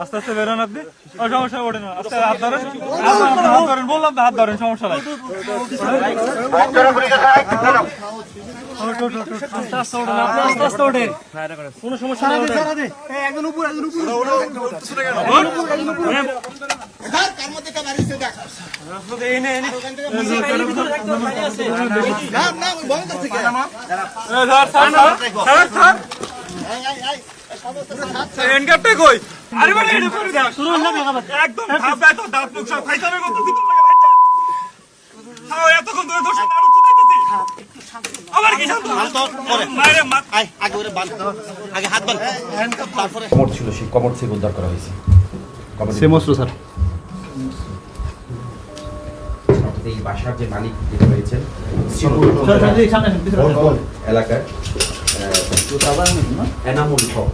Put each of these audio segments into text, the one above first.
আস্তে আস্তে বেরোন আপনি ও সমস্যা ওঠে না আস্তে হাত ধরেন হাত সমস্যা নেই এনকাপটা কই আরে এটা করে দাও শুরু হল না একদম ভাববে তো দাঁত মুখ সব খাইতে কত কিন্তু লাগে বাচ্চা হাও এতক্ষণ ধরে দোষ না রুচি দিতেছি আবার কি শান্ত মারে মা কমর ছিল সেই কমর থেকে। উদ্ধার করা হয়েছে সেম অস্ত্র স্যার এই বাসার যে মালিক যিনি রয়েছেন এলাকার এনামুল হক।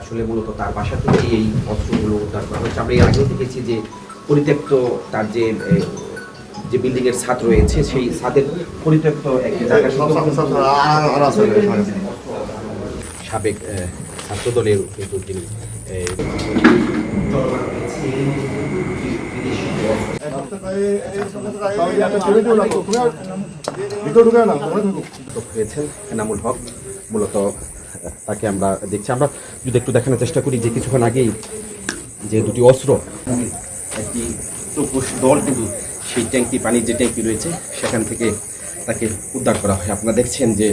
আসলে মূলত তার বাসা থেকে এই অস্ত্রগুলো উদ্ধার করা হয়েছে আমরা এর আগেও দেখেছি যে পরিত্যক্ত তার যে যে বিল্ডিং এর ছাদ রয়েছে সেই ছাদের পরিত্যক্ত একটি জায়গা সাবেক ছাত্রদলের কিন্তু যিনি এনামুল হক। মূলত তাকে আমরা দেখছি। আমরা যদি একটু দেখানোর চেষ্টা করি যে কিছুক্ষণ আগেই যে দুটি অস্ত্র, একটি চৌকুশ দল কিন্তু সেই ট্যাঙ্কি, পানির যে ট্যাঙ্কি রয়েছে, সেখান থেকে তাকে উদ্ধার করা হয়। আপনারা দেখছেন যে